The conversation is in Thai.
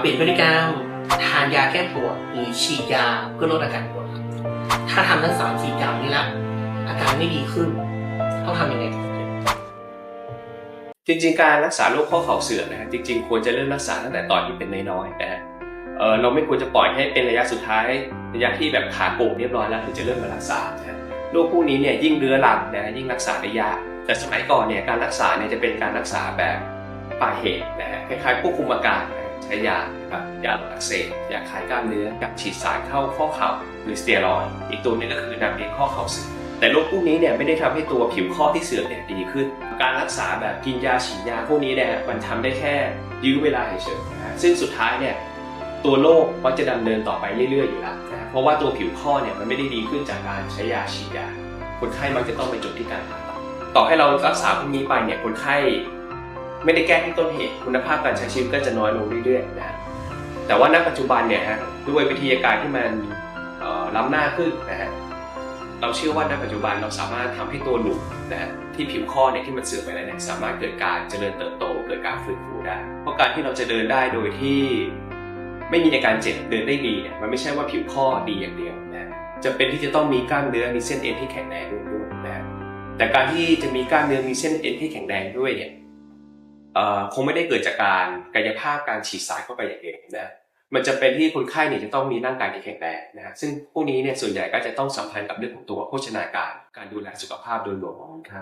ปรับเปลี่ยนพฤติกรรม ทานยาแก้ปวดหรือฉีดยาเพื่อลดอาการปวดครับถ้าทำทั้งสามสี่อย่างนี้แล้วอาการไม่ดีขึ้น ต้องทำยังไงจริงๆ การรักษาโรคข้อเข่าเสื่อมนะฮะจริงๆ ควรจะเริ่มรักษาตั้งแต่ตอนที่เป็นน้อยๆนะฮะเออเราไม่ควรจะปล่อยให้เป็นระยะสุดท้ายระยะที่แบบขาโก่งเรียบร้อยแล้วถึงจะเริ่มมารักษาฮะโรคพวกนี้เนี่ยยิ่งเรื้อรังนะฮะยิ่งรักษาได้ยากแต่สมัยก่อนเนี่ยการรักษาเนี่ยจะเป็นการรักษาแบบปลายเหตุนะฮะคล้ายๆควบคุมอาการนะ ช้ยานะครับยาลดอักเสบยาคลายกล้ามเนื้อกับฉีดสารเข้าข้อเข่าหรือสเตียรอยด์อีกตัวนึงก็คือนำเลี้ยงข้อเข่าเสื่อมแต่โรคพวกนี้เนี่ยไม่ได้ทำให้ตัวผิวข้อที่เสื่อมเนี่ยดีขึ้น การรักษาแบบกินยาฉีดยาพวกนี้เนี่ยมันทำได้แค่ยื้อเวลาเฉยๆนะซึ่งสุดท้ายเนี่ยตัวโรคมักจะดำเนินต่อไปเรื่อยๆอยู่แล้วนะเพราะว่าตัวผิวข้อเนี่ยมันไม่ได้ดีขึ้นจากการใช้ยาฉีดยา คนไข้มักจะต้องไปจบที่การผ่าตัดต่อให้เรารักษาพวกนี้ไปเนี่ยคนไข้ ไม่ได้แก้ที่ต้นเหตุคุณภาพการใช้ชีวิตก็จะน้อยลงเรื่อยๆนะแต่ว่าณปัจจุบันเนี่ยฮะด้วยวิทยาการที่มันล้ำหน้าขึ้นนะฮะเราเชื่อว่าในปัจจุบันเราสามารถทำให้ตัวหลุมนะฮะที่ผิวข้อเนี่ยที่มันเสื่อมไปแล้วเนี่ยสามารถเกิดการเจริญเติบโตเกิดการฟื้นฟูได้ เพราะการที่เราจะเดินได้โดยที่ไม่มีอาการเจ็บเดินได้ดีเนี่ยมันไม่ใช่ว่าผิวข้อดีอย่างเดียวนะจะเป็นที่จะต้องมีกล้ามเนื้อมีเส้นเอ็นที่แข็งแรงด้วยนะแต่การที่จะมีกล้ามเนื้อมีเส้นเอ็นที่แข็งแรงด้วยเนี่ย คงไม่ได้เกิดจากการกายภาพการฉีดสารเข้าไปอย่างเดียวนะมันจะเป็นที่คนไข้เนี่ยจะต้องมีร่างกายที่แข็งแรงนะฮะซึ่งพวกนี้เนี่ยส่วนใหญ่ก็จะต้องสัมพันธ์กับเรื่องของตัวโภชนาการ การดูแลสุขภาพโดยรวมของคนไข้